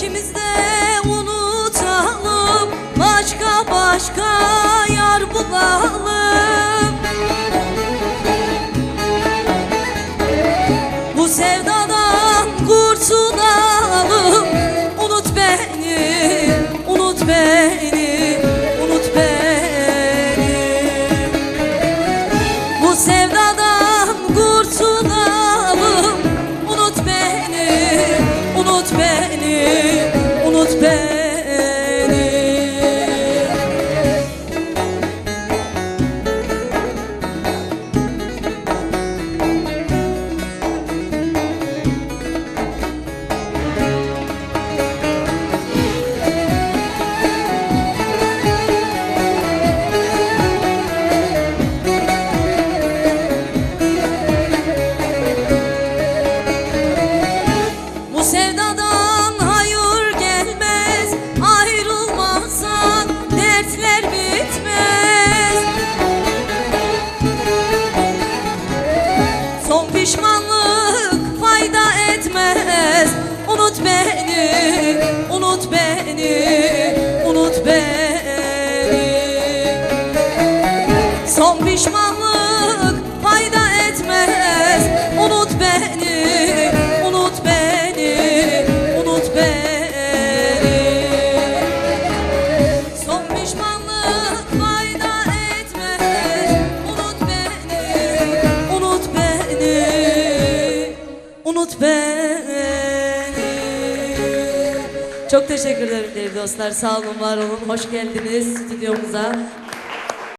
İkimiz de unutalım. Başka başka yar bulalım. Bu sevdadan kurtulalım. Unut beni, unut beni, unut beni. Bu sevdadan kurtulalım. Unut beni, unut beni, pişmanlık fayda etmez. Unut beni, unut beni, unut beni Çok teşekkür ederim değerli dostlar. Sağ olun, var olun. Hoş geldiniz stüdyomuza.